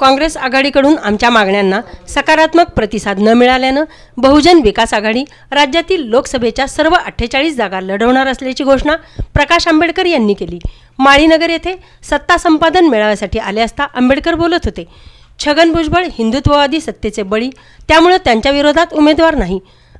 काँग्रेस आघाडीकडून आमच्या मागण्यांना सकारात्मक प्रतिसाद न मिळाल्यानं बहुजन विकास आघाडी राज्यातील लोकसभेच्या सर्व अठ्ठेचाळीस जागा लढवणार असल्याची घोषणा प्रकाश आंबेडकर यांनी केली. माळीनगर येथे सत्ता संपादन मेळाव्यासाठी आले असता आंबेडकर बोलत होते छगन भुजबळ हिंदुत्ववादी सत्तेचे बळी त्यामुळे त्यांच्या विरोधात उमेदवार नाही.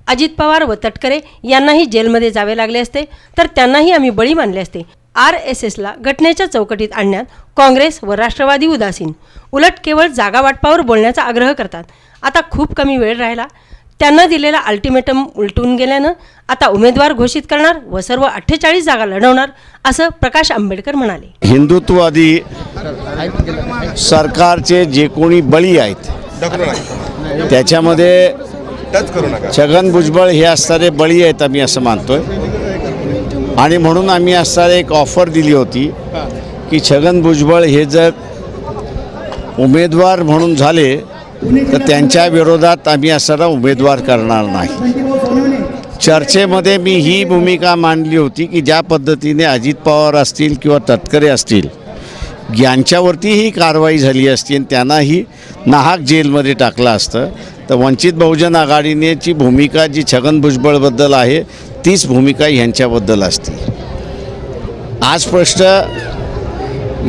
अजित पवार व तटकरे यांनाही जेलमध्ये जावे लागले असते तर त्यांनाही आम्ही बळी मानले असते. आर एस एसला घटनेच्या चौकटीत आणण्यात काँग्रेस व राष्ट्रवादी उदासीन. उलट केवळ जागा वाटपावर बोलण्याचा आग्रह करतात. आता खूप कमी वेळ राहिला. त्यांना दिलेला अल्टिमेटम उलटून गेल्यानं आता उमेदवार घोषित करणार व सर्व अठ्ठेचाळीस जागा लढवणार असं प्रकाश आंबेडकर म्हणाले. हिंदुत्ववादी सरकारचे जे कोणी बळी आहेत त्याच्यामध्ये छगन भुजबळ हे असणारे बळी आहेत आम्ही असं मानतोय. आणि म्हणून आम्ही असणारे एक ऑफर दिली होती की छगन भुजबळ हे जर उमेदवार म्हणून झाले तर त्यांच्या विरोधात आम्ही असणारा उमेदवार करणार नाही. चर्चेमध्ये मी ही भूमिका मांडली होती की ज्या पद्धतीने अजित पवार असतील किंवा तटकरे असतील यांच्यावरती ही कारवाई झाली असती आणि त्यांनाही नाहक जेलमध्ये टाकलं असतं. तर वंचित बहुजन आघाडीनेची भूमिका जी छगन भुजबळबद्दल आहे तीच भूमिका ह्यांच्याबद्दल असते. आज प्रश्न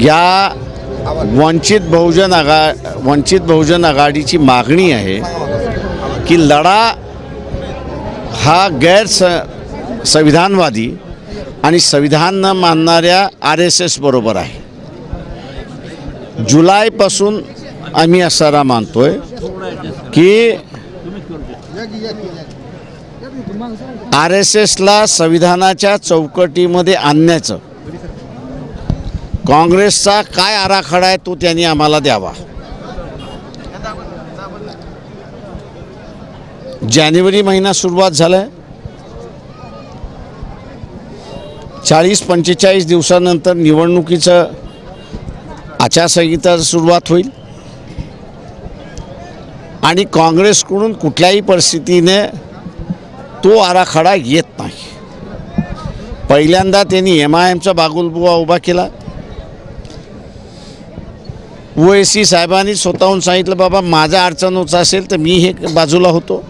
या वंचित बहुजन आघा वंचित बहुजन आघाडीची मागणी आहे की लढा हा गैर स संविधानवादी आणि संविधान न मानणाऱ्या आर एस एस बरोबर आहे. जुलैपासून आम्ही असारा मानतोय की आर एस एसला संविधानाच्या चौकटीमध्ये आणण्याचं. काँग्रेसचा काय आराखडा आहे तो त्यांनी आम्हाला द्यावा. जानेवारी महिना सुरुवात झाला आहे चाळीस पंचेचाळीस दिवसानंतर निवडणुकीचं आचारसंहिता सुरुवात होईल. आणि काँग्रेसकडून कुठल्याही परिस्थितीने तो आराखडा येत नाही. पहिल्यांदा त्यांनी एम आय एमचा बागुलबुवा उभा केला. ओ एस सी साहेबांनी स्वतःहून सांगितलं बाबा माझा अडचण होत असेल तर मी हे बाजूला होतो.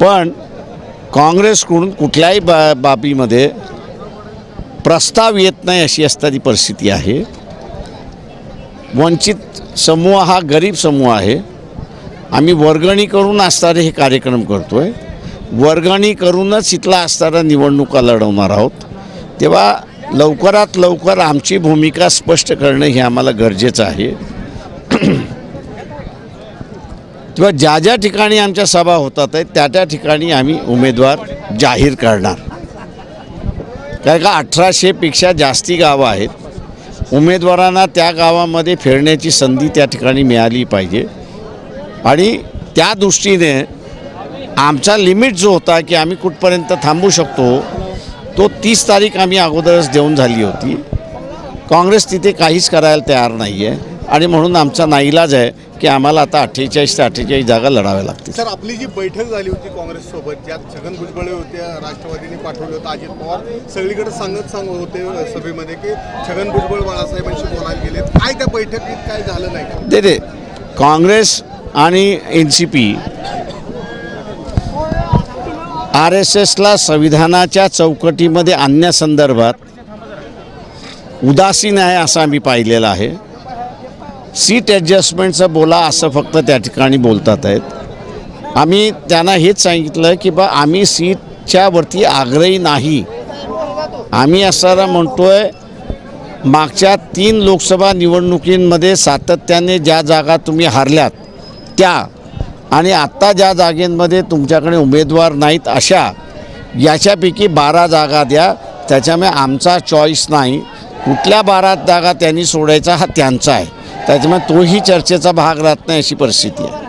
पण काँग्रेसकडून कुठल्याही बा बाबीमध्ये प्रस्ताव येत नाही अशी असणारी परिस्थिती आहे. वंचित समूह हा गरीब समूह आहे. आम्ही वर्गणी करून असणारे हे कार्यक्रम करतो आहे वर्गणी करूनच इथला असणारा निवडणुका लढवणार आहोत. तेव्हा लवकरात लवकर आमची भूमिका स्पष्ट करणं हे आम्हाला गरजेचं आहे. तेव्हा ज्या ज्या ठिकाणी आमच्या सभा होतात आहेत त्या त्या ठिकाणी आम्ही उमेदवार जाहीर करणार. कारण का अठराशेपेक्षा जास्ती गावं आहेत. उमेदवारांना त्या गावामध्ये फिरण्याची संधी त्या ठिकाणी मिळाली पाहिजे. आणि त्या दृष्टीने आमचा लिमिट जो होता की आम्ही कुठपर्यंत थांबू शकतो तो तीस तारीख आम्ही अगोदरच देऊन झाली होती. काँग्रेस तिथे काहीच करायला तयार नाही आहे आणि म्हणून आमचा नाईलाज आहे की आम्हाला आता अठ्ठेचाळीस ते अठ्ठेचाळीस जागा लढाव्या लागतील. सर आपली जी बैठक झाली होती काँग्रेससोबत ज्यात छगन भुजबळ होते राष्ट्रवादीने पाठवले होते अजित पवार सगळीकडे सांगत सांगत होते सभेमध्ये की छगन भुजबळ बाळासाहेबांशी बोलायला गेले काय त्या बैठकीत काय झालं नाही? ते काँग्रेस आणि N C P R S एसला संविधानाच्या चौकटीमध्ये आणण्यासंदर्भात उदासीन आहे असं आम्ही पाहिलेलं आहे. सीट ॲडजस्टमेंटचं बोला असं फक्त त्या ठिकाणी बोलतात आहेत. आम्ही त्यांना हेच सांगितलं की बा आम्ही सीटच्या वरती आग्रही नाही. आम्ही असं आहे मागच्या तीन लोकसभा निवडणुकींमध्ये सातत्याने ज्या जागा तुम्ही हारल्यात त्या आणि आत्ता ज्या जागेंमध्ये तुमच्याकडे उमेदवार नाहीत अशा याच्यापैकी बारा जागा द्या. त्याच्यामुळे आमचा चॉईस नाही. कुठल्या बारा जागा त्यांनी सोडायचा हा त्यांचा आहे. त्याच्यामुळे तोही चर्चेचा भाग राहत नाही अशी परिस्थिती आहे.